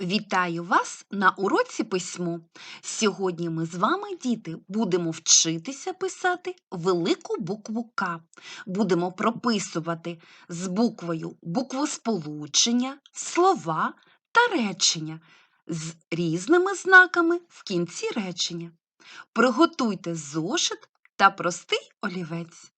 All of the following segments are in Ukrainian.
Вітаю вас на уроці письмо. Сьогодні ми з вами, діти, будемо вчитися писати велику букву К. Будемо прописувати з буквою буквосполучення, слова та речення з різними знаками в кінці речення. Приготуйте зошит та простий олівець.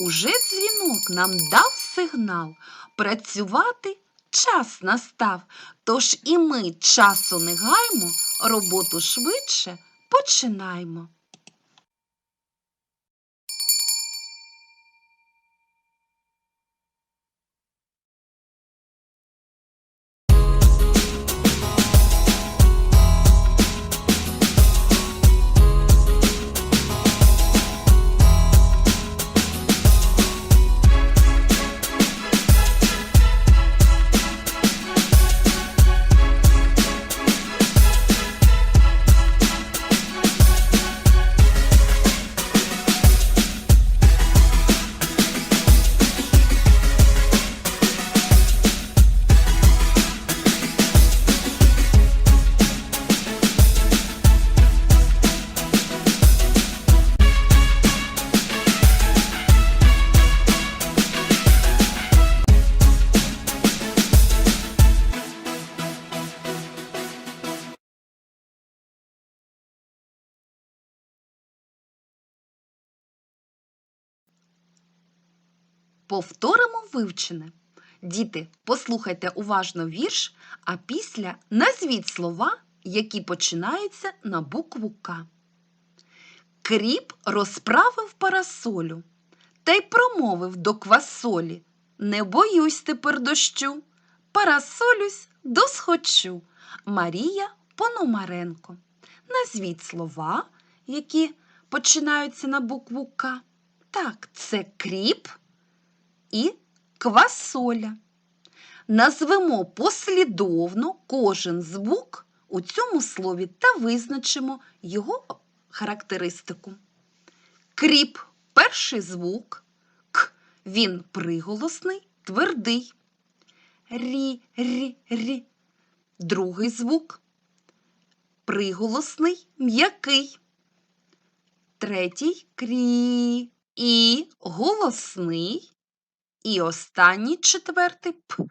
Уже дзвінок нам дав сигнал. Працювати час настав. Тож і ми часу не гаймо, роботу швидше починаймо. Повторимо вивчене. Діти, послухайте уважно вірш, а після назвіть слова, які починаються на букву К. Кріп розправив парасолю та й промовив до квасолі. Не боюсь тепер дощу, парасолюсь досхочу. Марія Пономаренко. Назвіть слова, які починаються на букву К. Так, це кріп і квасоля. Назвемо послідовно кожен звук у цьому слові та визначимо його характеристику. Кріп перший звук, к, він приголосний, твердий. Рі, рі, рі. Другий звук приголосний, м'який. Третій крі і голосний. І останній четвертий п.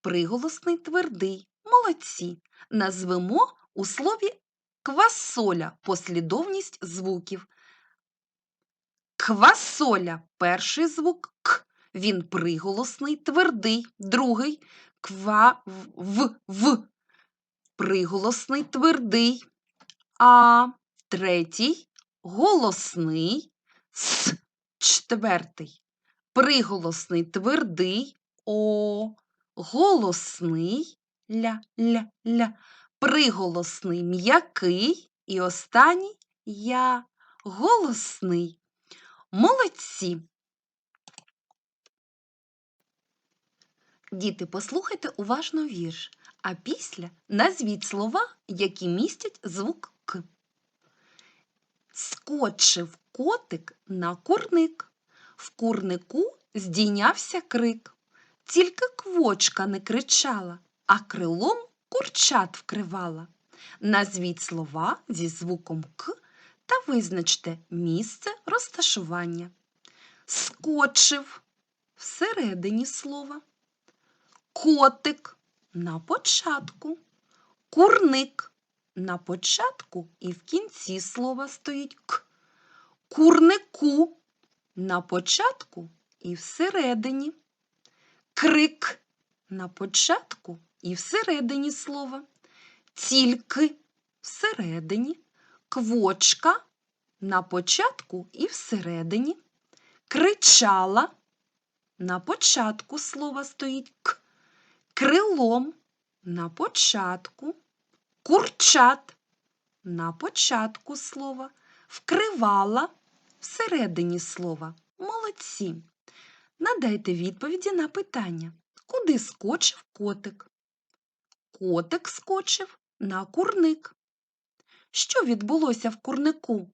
Приголосний твердий. Молодці. Назвемо у слові квасоля послідовність звуків. Квасоля перший звук к. Він приголосний твердий. Другий ква в в. Приголосний твердий. А третій голосний с. Четвертий приголосний твердий О, голосний ля-ля-ля, приголосний м'який і останній я голосний. Молодці. Діти, послухайте уважно вірш, а після назвіть слова, які містять звук К. Скочив котик на курник. В курнику здійнявся крик. Тільки квочка не кричала, а крилом курчат вкривала. Назвіть слова зі звуком К та визначте місце розташування. Скочив всередині слова. Котик на початку. Курник на початку і в кінці слова стоїть К. Курнику на початку і всередині. Крик на початку і всередині слова. Тільки всередині, квочка на початку і всередині. Кричала на початку слова стоїть к. Крилом на початку, курчат на початку слова, вкривала всередині слова. Молодці. Надайте відповіді на питання. Куди скочив котик? Котик скочив на курник. Що відбулося в курнику?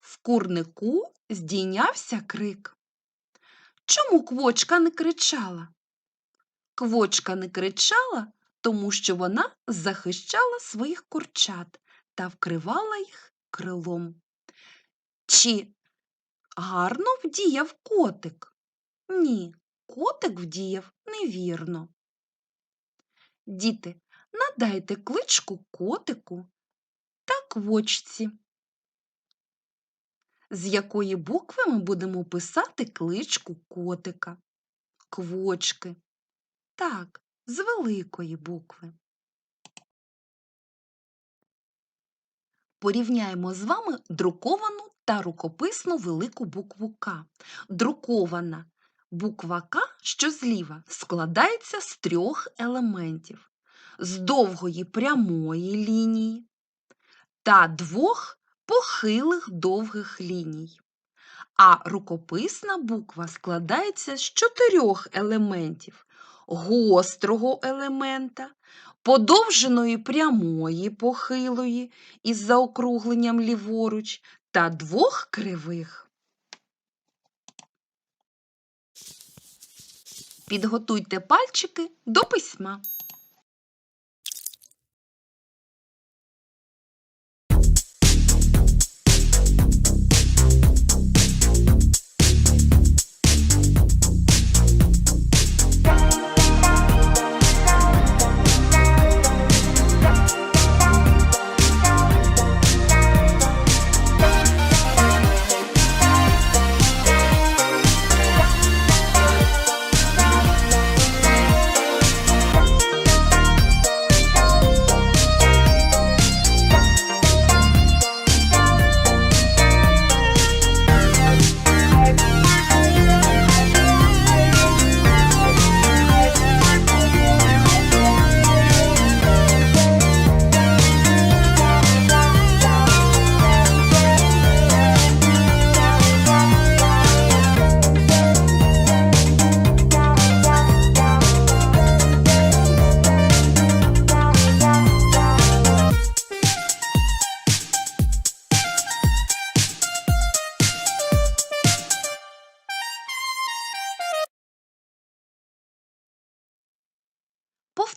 В курнику здійнявся крик. Чому квочка не кричала? Квочка не кричала, тому що вона захищала своїх курчат та вкривала їх крилом. Чи гарно вдіяв котик? Ні, котик вдіяв невірно. Діти, надайте кличку котику та квочці. З якої букви ми будемо писати кличку котика? Квочки. Так, з великої букви. Порівняємо з вами друковану та рукописну велику букву К. Друкована буква К, що зліва, складається з трьох елементів з довгої прямої лінії та двох похилих довгих ліній. А рукописна буква складається з чотирьох елементів гострого елемента, подовженої прямої похилої із заокругленням ліворуч та двох кривих. Підготуйте пальчики до письма.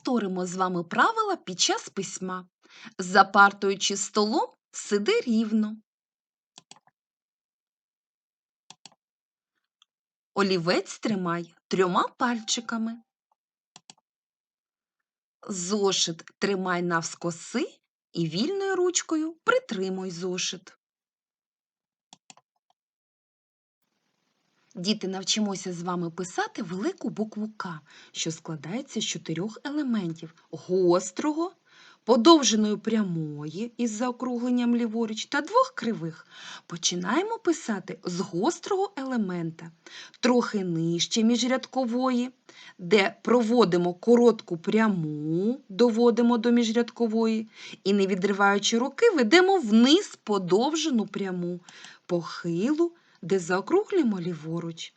Повторимо з вами правила під час письма. За партою чи столом сиди рівно. Олівець тримай трьома пальчиками. Зошит тримай навскоси і вільною ручкою притримуй зошит. Діти, навчимося з вами писати велику букву К, що складається з чотирьох елементів гострого, подовженої прямої із заокругленням ліворуч та двох кривих. Починаємо писати з гострого елемента, трохи нижче міжрядкової, де проводимо коротку пряму, доводимо до міжрядкової і, не відриваючи руки, ведемо вниз подовжену пряму, похилу де заокруглюємо ліворуч.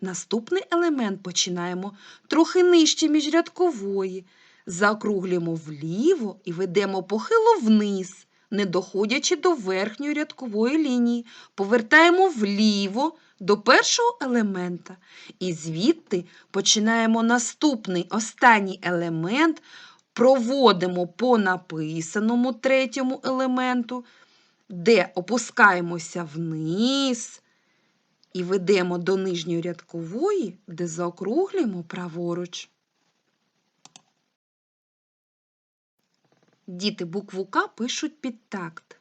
Наступний елемент починаємо трохи нижче міжрядкової, заокруглюємо вліво і ведемо похило вниз, не доходячи до верхньої рядкової лінії, повертаємо вліво до першого елемента. І звідти починаємо наступний останній елемент, проводимо по написаному третьому елементу, де опускаємося вниз і ведемо до нижньої рядкової, де заокруглюємо праворуч. Діти букву К пишуть під такт.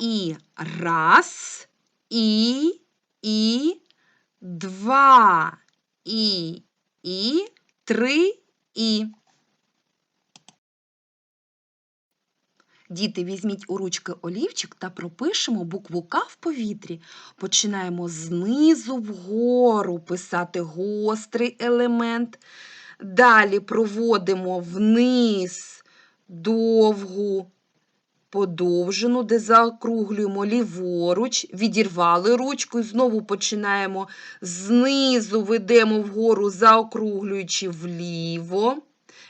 І раз, і, і, два, і, і, три, і. Діти, візьміть у ручки олівчик та пропишемо букву К в повітрі. Починаємо знизу вгору писати гострий елемент. Далі проводимо вниз довгу подовжену, де заокруглюємо ліворуч, відірвали ручку і знову починаємо знизу ведемо вгору, заокруглюючи вліво,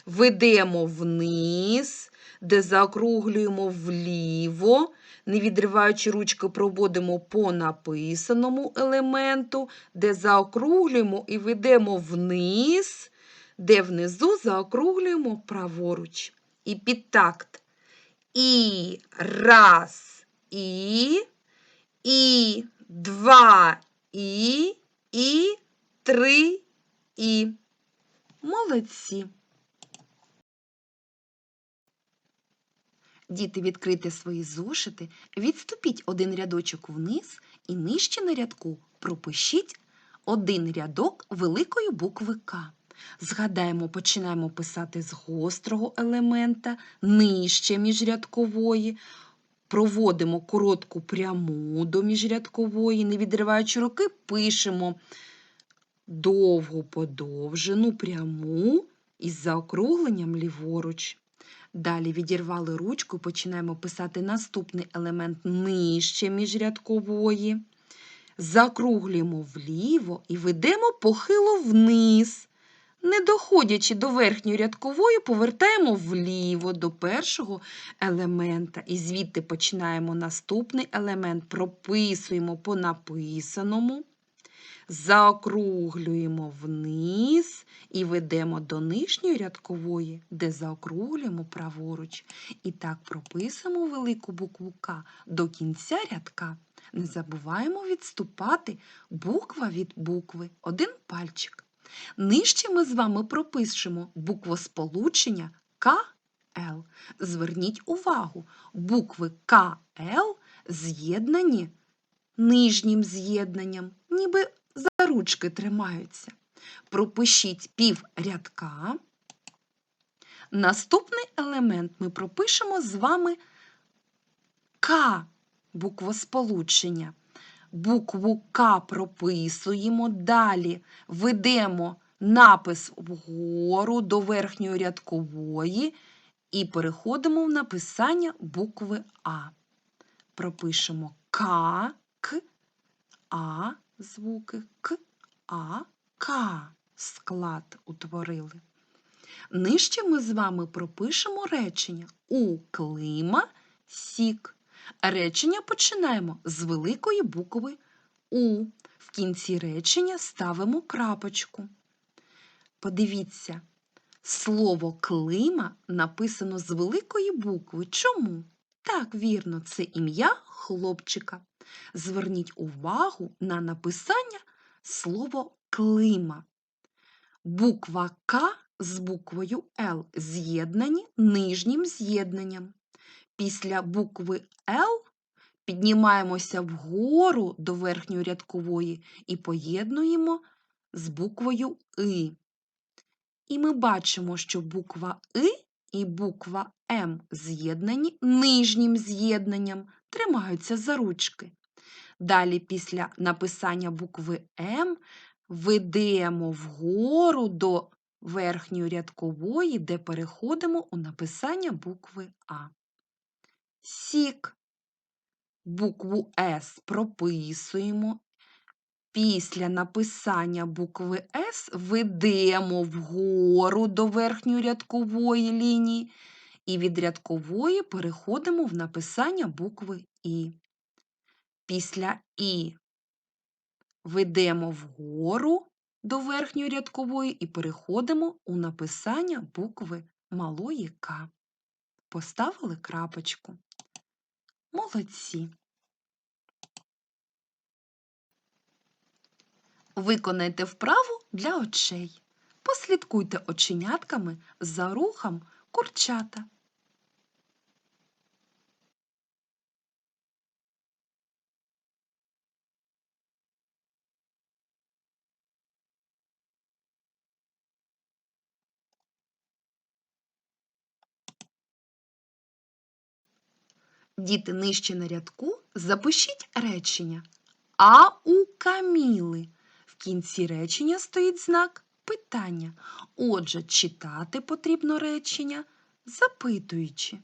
ведемо вниз де заокруглюємо вліво, не відриваючи ручки, проводимо по написаному елементу, де заокруглюємо і ведемо вниз, де внизу заокруглюємо праворуч. І під такт. І раз, і, і два, і, і три, і. Молодці. Діти, відкрийте свої зошити, відступіть один рядочок вниз і нижче на рядку пропишіть один рядок великої букви К. Згадаємо, починаємо писати з гострого елемента, нижче міжрядкової. Проводимо коротку пряму до міжрядкової, не відриваючи руки, пишемо довгу подовжену пряму із заокругленням ліворуч. Далі відірвали ручку, починаємо писати наступний елемент нижче міжрядкової. Закруглюємо вліво і ведемо похило вниз. Не доходячи до верхньої рядкової, повертаємо вліво до першого елемента. І звідти починаємо наступний елемент, прописуємо по написаному, заокруглюємо вниз і ведемо до нижньої рядкової, де заокруглюємо праворуч. І так прописуємо велику букву К до кінця рядка. Не забуваємо відступати буква від букви, один пальчик. Нижче ми з вами пропишемо буквосполучення КЛ. Зверніть увагу, букви КЛ з'єднані нижнім з'єднанням, ніби ручки тримаються. Пропишіть пів рядка. Наступний елемент ми пропишемо з вами К буквосполучення. Букву К прописуємо, далі ведемо напис вгору до верхньої рядкової і переходимо в написання букви А. Пропишемо К, К, А звуки, К, А, К склад утворили. Нижче ми з вами пропишемо речення у клима сік. Речення починаємо з великої букви У. В кінці речення ставимо крапочку. Подивіться, слово клима написано з великої букви. Чому? Так, вірно, це ім'я хлопчика. Зверніть увагу на написання слово клима. Буква К з буквою Л з'єднані нижнім з'єднанням. Після букви Л піднімаємося вгору до верхньої рядкової і поєднуємо з буквою И. І ми бачимо, що буква И і буква М з'єднані нижнім з'єднанням, тримаються за ручки. Далі, після написання букви М, ведемо вгору до верхньої рядкової, де переходимо у написання букви А. Сік. Букву С прописуємо. Після написання букви С ведемо вгору до верхньої рядкової лінії і від рядкової переходимо в написання букви І. Після І ведемо вгору до верхньої рядкової і переходимо у написання букви малої К. Поставили крапочку. Молодці. Виконайте вправу для очей. Послідкуйте оченятками за рухом курчата. Діти нижче на рядку запишіть речення. А у Каміли. В кінці речення стоїть знак питання. Отже, читати потрібно речення, запитуючи.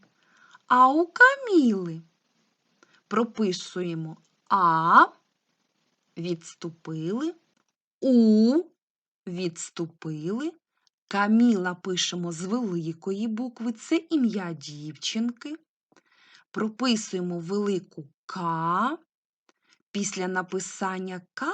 А у Каміли прописуємо А, відступили, У відступили. Каміла пишемо з великої букви, це ім'я дівчинки. Прописуємо велику К. Після написання К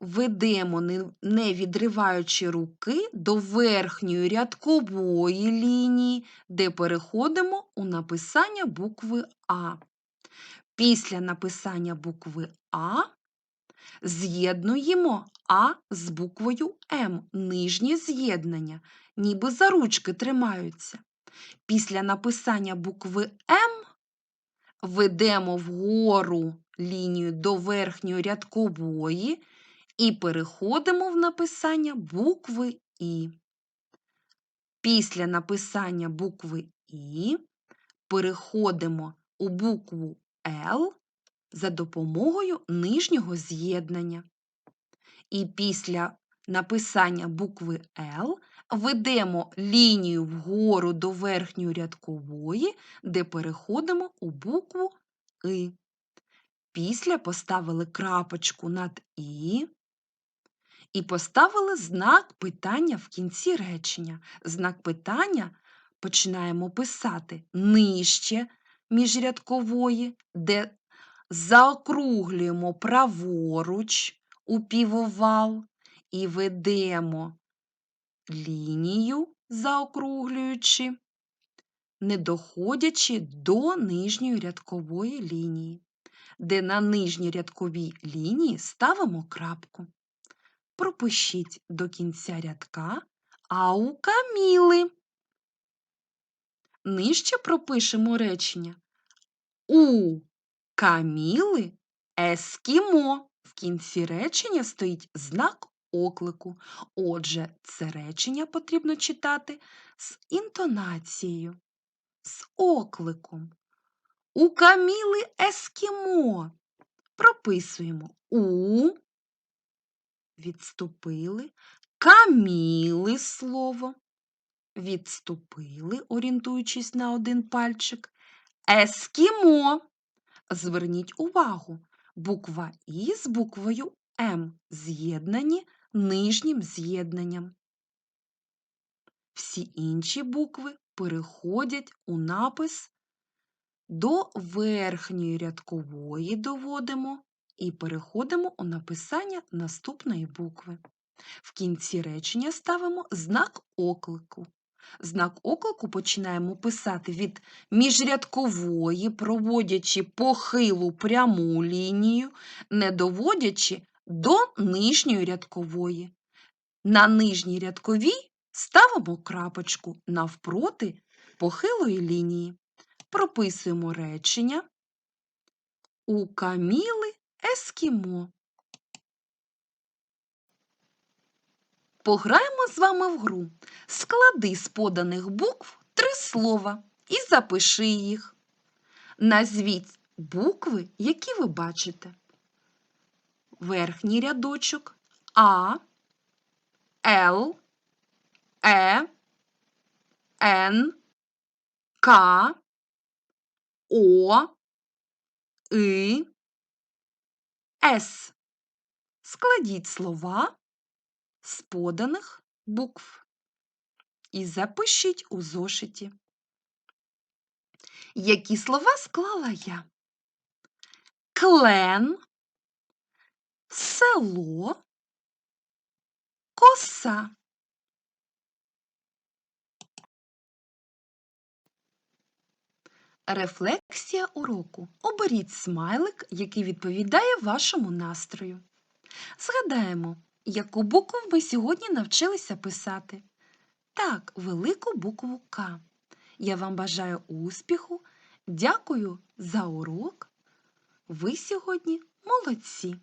ведемо, не, відриваючи руки до верхньої рядкової лінії, де переходимо у написання букви А. Після написання букви А з'єднуємо А з буквою М, нижнє з'єднання, ніби за ручки тримаються. Після написання букви М ведемо вгору лінію до верхньої рядкової і переходимо в написання букви І. Після написання букви І переходимо у букву Л за допомогою нижнього з'єднання. І після написання букви Л ведемо лінію вгору до верхньої рядкової, де переходимо у букву И. Після поставили крапочку над І і поставили знак питання в кінці речення. Знак питання починаємо писати нижче міжрядкової, де заокруглюємо праворуч у півовал і ведемо лінію, заокруглюючи, не доходячи до нижньої рядкової лінії, де на нижній рядковій лінії ставимо крапку. Пропишіть до кінця рядка а у Каміли. Нижче пропишемо речення. У Каміли ескімо. В кінці речення стоїть знак оклику. Отже, це речення потрібно читати з інтонацією, з окликом. У Каміли ескімо. Прописуємо у, відступили, каміли слово. Відступили, орієнтуючись на один пальчик. Ескімо. Зверніть увагу, буква І з буквою М з'єднані нижнім з'єднанням. Всі інші букви переходять у напис до верхньої рядкової доводимо і переходимо у написання наступної букви. В кінці речення ставимо знак оклику. Знак оклику починаємо писати від міжрядкової, проводячи похилу пряму лінію, не доводячи до нижньої рядкової. На нижній рядковій ставимо крапочку навпроти похилої лінії. Прописуємо речення у Каміли Ескімо. Пограємо з вами в гру. Склади з поданих букв три слова і запиши їх. Назвіть букви, які ви бачите. Верхній рядочок А, Л, Е, Н, К, О, И, С. Складіть слова з поданих букв і запишіть у зошиті. Які слова склала я? Клен, село, коса. Рефлексія уроку. Оберіть смайлик, який відповідає вашому настрою. Згадаємо, яку букву ми сьогодні навчилися писати. Так, велику букву К. Я вам бажаю успіху. Дякую за урок. Ви сьогодні молодці!